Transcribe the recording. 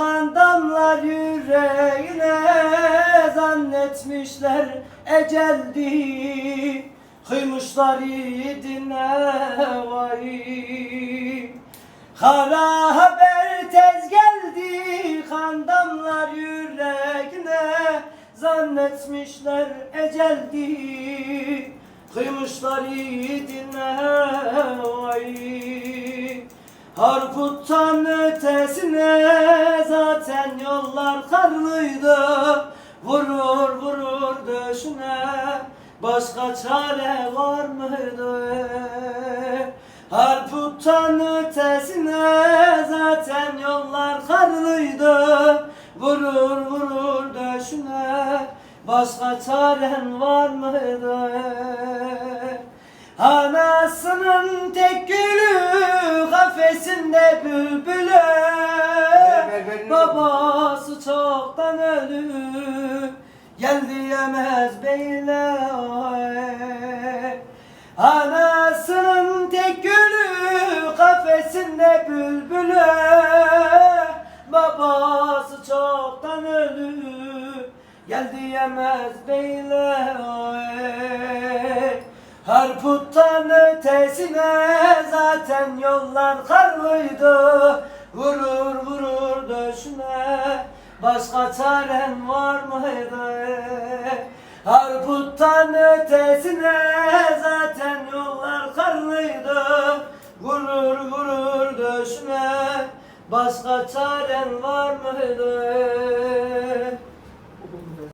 kan damlar yüreğine Zannetmişler eceldi. Kıymuşlar yiğidine vay. Kara haber tez geldi kan damlar yüreğine Zannetmişler eceldi. Kıymuşlar yiğidine vay Harputtan ötesine zaten yollar karlıydı Vurur vurur döşüne başka çare var mıydı? Harputtan ötesine zaten yollar karlıydı Vurur vurur döşüne başka çaren var mıydı? Anasının tek gülü kafesinde bülbülü. Babası çoktan öldü Gel diyemez beyle Anasının tek gülü kafesinde bülbülü. Babası çoktan öldü Gel diyemez beyle Harputtan ötesine zaten yollar karlıydı Vurur vurur döşüne başka çaren var mıydı? Harputtan ötesine zaten yollar karlıydı Vurur vurur döşüne başka çaren var mıydı?